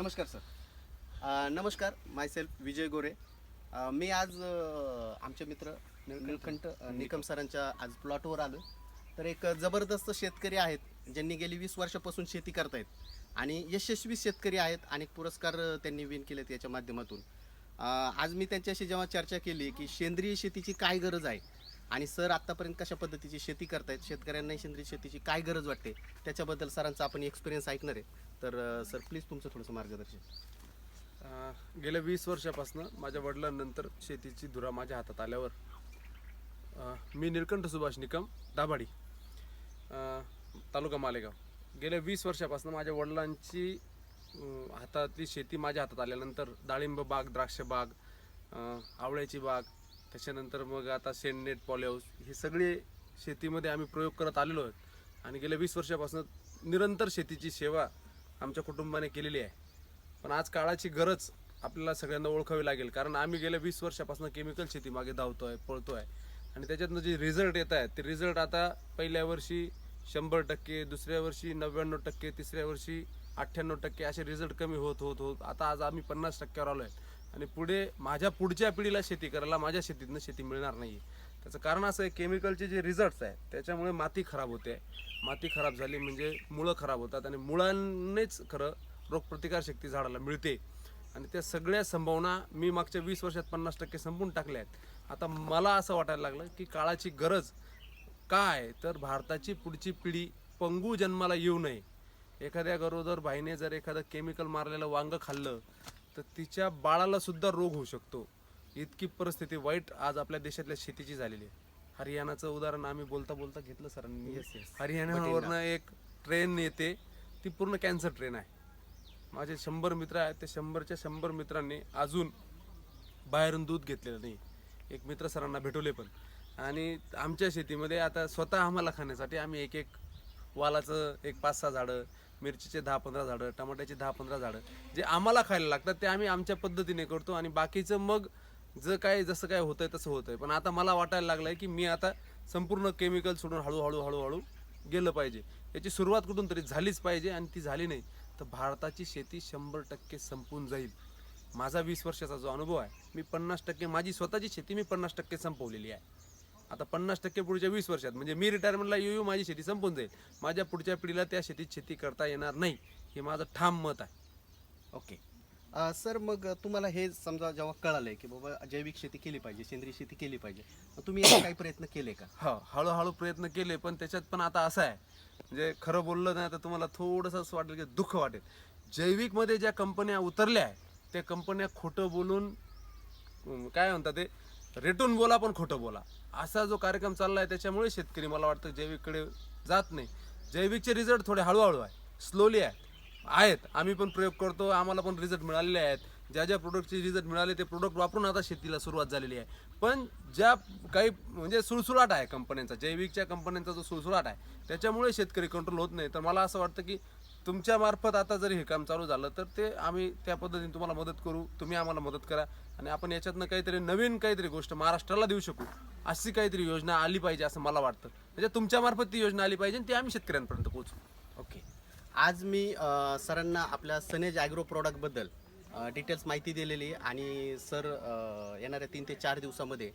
नमस्कार सर. नमस्कार माय सेल्फ विजय गोरे. मी आज आमचे मित्र निळकंठ. अ, निकम सरांच्या आज प्लॉटवर आलो तर एक जबरदस्त शेतकरी आहेत ज्यांनी गेली वीस वर्षापासून शेती करतायत आणि यशस्वी शेतकरी आहेत अनेक पुरस्कार त्यांनी विन केलेत याच्या माध्यमातून. आज मी त्यांच्याशी जेव्हा चर्चा केली की सेंद्रिय शेतीची काय गरज आहे आणि सर आत्तापर्यंत कशा पद्धतीची शेती करतायत शेतकऱ्यांना सेंद्रिय शेतीची काय गरज वाटते त्याच्याबद्दल सरांचा आपण एक्सपिरियन्स ऐकणार आहे. तर अ, सर प्लीज तुमचं थोडंसं मार्गदर्शन. अं, गेल्या वीस वर्षापासून माझ्या वडिलांनंतर शेतीची धुरा माझ्या हातात आल्यावर अं, मी निळकंठ सुभाष निकम दाभाडी अं, तालुका मालेगाव. गेल्या वीस वर्षापासून माझ्या वडिलांची अं, हातातली शेती माझ्या हातात आल्यानंतर डाळिंब बाग द्राक्ष बाग अं, आवळ्याची बाग त्याच्यानंतर मग आता सेंडनेट पॉलिहाऊस हे सगळे शेतीमध्ये आम्ही प्रयोग करत आलेलो आहोत. आणि गेल्या वीस वर्षापासून निरंतर शेतीची सेवा आमच्या कुटुंबाने केलेली आहे. पण आज काळाची गरज आपल्याला सगळ्यांना ओळखावी लागेल कारण आम्ही गेल्या वीस वर्षापासून केमिकल शेती मागे पळतो आहे आणि त्याच्यातनं जे रिझल्ट येत आहेत ते रिझल्ट आता पहिल्या वर्षी शंभर टक्के दुसऱ्या वर्षी नव्याण्णव टक्के तिसऱ्या वर्षी अठ्ठ्याण्णव टक्के असे रिझल्ट कमी होत होत होत. आता आज आम्ही पन्नास टक्क्यावर आलो आहे आणि पुढे माझ्या पुढच्या पिढीला शेती करायला माझ्या शेतीतनं शेती मिळणार नाही त्याचं कारण असं आहे केमिकलचे जे रिझल्ट्स आहेत त्याच्यामुळे माती खराब होते. माती खराब झाली म्हणजे मुळं खराब होतात आणि मुळांनीच खरं रोगप्रतिकारशक्ती झाडाला मिळते. आणि त्या सगळ्या संभावना मी मागच्या वीस वर्षात पन्नास टक्के संपून टाकल्या आहेत. आता मला असं वाटायला लागलं की काळाची गरज काय? तर भारताची पुढची पिढी पंगू जन्माला येऊ नये. एखाद्या गरोदर बाईने जर एखादं केमिकल मारलेलं वांगं खाल्लं तर तिच्या बाळाला सुद्धा रोग होऊ शकतो. इतकी परिस्थिती वाईट आज आपल्या देशातल्या शेतीची झालेली आहे. हरियाणाचं उदाहरण आम्ही बोलता बोलता घेतलं सरांनी. हरियाणावरनं एक ट्रेन येते. ती पूर्ण कॅन्सर ट्रेन आहे. माझे शंभर मित्र आहेत. ते शंभरच्या शंभर मित्रांनी अजून बाहेरून दूध घेतलेलं नाही. एक मित्र सरांना भेटवले पण. आणि आमच्या शेतीमध्ये आता स्वतः आम्हाला खाण्यासाठी आम्ही एक एक वालाचं एक पाच सहा झाडं मिरचीचे दहा पंधरा झाडं टमाट्याचे दहा पंधरा झाडं जे आम्हाला खायला लागतात ते आम्ही आमच्या पद्धतीने करतो आणि बाकीचं मग जर काय जसं काय होतंय तसं होतंय. पण आता मला वाटायला लागलंय की मी आता संपूर्ण केमिकल सोडून हळूहळू हळूहळू गेलं पाहिजे. याची सुरुवात कुठून तरी झालीच पाहिजे आणि ती झाली नाही. तर भारताची शेती शंभर टक्के संपून जाईल. माझा वीस वर्षाचा जो अनुभव आहे मी पन्नास टक्के माझी स्वतःची शेती मी पन्नास टक्के संपवलेली आहे. आता पन्नास टक्के पुढच्या वीस वर्षात. म्हणजे मी रिटायरमेंटला येऊ येऊ माझी शेती संपून जाईल. माझ्या पुढच्या पिढीला त्या शेतीत शेती करता येणार नाही हे माझं ठाम मत आहे. ओके. अ, सर मग तुम्हाला हे समजा जेव्हा कळालंय की बाबा जैविक शेती केली पाहिजे सेंद्रिय शेती केली पाहिजे मग तुम्ही याचे काही प्रयत्न केले का? हो हळूहळू प्रयत्न केले पण त्याच्यात पण आता असं आहे. म्हणजे खरं बोललं नाही तर तुम्हाला थोडंसं असं वाटेल की दुःख वाटेल. जैविकमध्ये ज्या कंपन्या उतरल्या आहेत त्या कंपन्या खोटं बोलून अं, काय म्हणतात ते रेटून बोला पण खोटं बोला. असा जो कार्यक्रम चालला आहे त्याच्यामुळे शेतकरी मला वाटतं जैविककडे जात नाही. जैविकचे रिझल्ट थोडे हळूहळू आहे. स्लोली आहे. आहेत. आम्ही पण प्रयोग करतो. आम्हाला पण रिझल्ट मिळालेले आहेत. ज्या ज्या प्रोडक्टचे रिझल्ट मिळाले ते प्रोडक्ट वापरून आता शेतीला सुरुवात झालेली आहे. पण ज्या काही म्हणजे सुळसुळाट आहे कंपन्यांचा जैविकच्या कंपन्यांचा जो सुळसुळाट आहे त्याच्यामुळे शेतकरी कंट्रोल होत नाही. तर मला असं वाटतं की तुमच्या मार्फत आता जरी हे काम चालू झालं तर ते आम्ही त्या पद्धतीने तुम्हाला मदत करू. तुम्ही आम्हाला मदत करा. आणि आपण याच्यातनं काहीतरी नवीन काहीतरी गोष्ट महाराष्ट्राला देऊ शकू. अशी काहीतरी योजना आली पाहिजे असं मला वाटतं. म्हणजे तुमच्या मार्फत ती योजना आली पाहिजे आणि ती आम्ही शेतकऱ्यांपर्यंत पोहोचू. ओके. आज मी सरांना आपल्या सनेज ॲग्रो प्रॉडक्टबद्दल डिटेल्स माहिती दिलेली आहे. आणि सर येणाऱ्या तीन ते चार दिवसामध्ये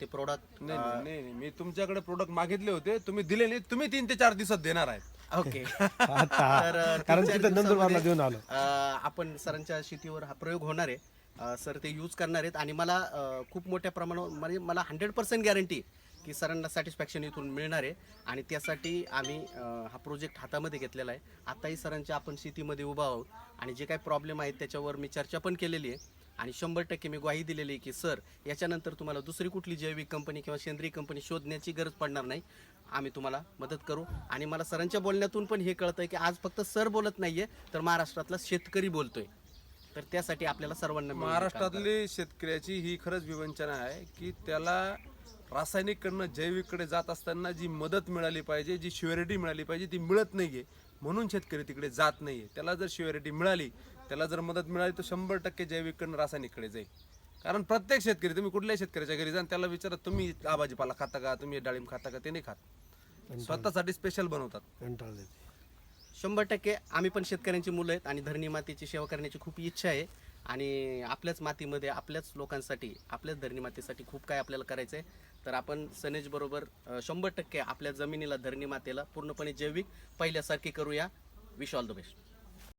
ते प्रॉडक्ट नाही नाही. मी तुमच्याकडे प्रोडक्ट मागितले होते. तुम्ही दिले नाही तुम्ही तीन ते चार दिवसात देणार आहेत ओके. तर कारण तीन-चार तिथं नंदुरबारला दिवसामध्ये, देऊन आलो. अ, आपण सरांच्या शेतीवर हा प्रयोग होणार आहे. अ, सर ते यूज करणार आहेत. आणि मला अ, खूप मोठ्या प्रमाणावर म्हणजे मला हंड्रेड पर्सेंट गॅरंटी की सरांना सॅटिस्फॅक्शन इथून मिळणार आहे. आणि त्यासाठी आम्ही अ, हा प्रोजेक्ट हातामध्ये घेतलेला आहे. आताही सरांच्या आपण शेतीमध्ये उभा आहोत. आणि जे काही प्रॉब्लेम आहेत त्याच्यावर मी चर्चा पण केलेली आहे. आणि शंभर टक्के मी ग्वाही दिलेली आहे की सर याच्यानंतर तुम्हाला दुसरी कुठली जैविक कंपनी किंवा सेंद्रिय कंपनी शोधण्याची गरज पडणार नाही. आम्ही तुम्हाला मदत करू. आणि मला सरांच्या बोलण्यातून पण हे कळतं आहे की आज फक्त सर बोलत नाहीये तर महाराष्ट्रातला शेतकरी बोलतोय. तर त्यासाठी आपल्याला सर्वांना मिळून हे काम करायचं. महाराष्ट्रातली शेतकऱ्याची ही खरंच विवंचना आहे की त्याला रासायनिककडनं जैविककडे जात असताना जी मदत मिळाली पाहिजे जी श्युअरिटी मिळाली पाहिजे ती मिळत नाहीये. म्हणून शेतकरी तिकडे जात नाहीये. त्याला जर श्युअरिटी मिळाली त्याला जर मदत मिळाली तर शंभर टक्के जैविककडनं रासायनिककडे जाईल. कारण प्रत्येक शेतकरी तुम्ही कुठल्याही शेतकऱ्याच्या घरी जा आणि त्याला विचारा तुम्ही हा भाजीपाला खाता का? तुम्ही डाळिंब खाता का? ते नाही खात. स्वतःसाठी स्पेशल बनवतात. शंभर टक्के आम्ही पण शेतकऱ्यांची मुलं आहेत आणि धरणी मातेची सेवा करण्याची खूप इच्छा आहे. आणि आपल्याच मातीमध्ये आपल्याच लोकांसाठी आपल्याच धरणी मातेसाठी खूप काय आपल्याला करायचं आहे तर आपण सनेज बरोबर अं, शंभर टक्के आपल्या जमिनीला धरणी मातेला पूर्णपणे जैविक पहिल्यासारखी करूया. Wish all the best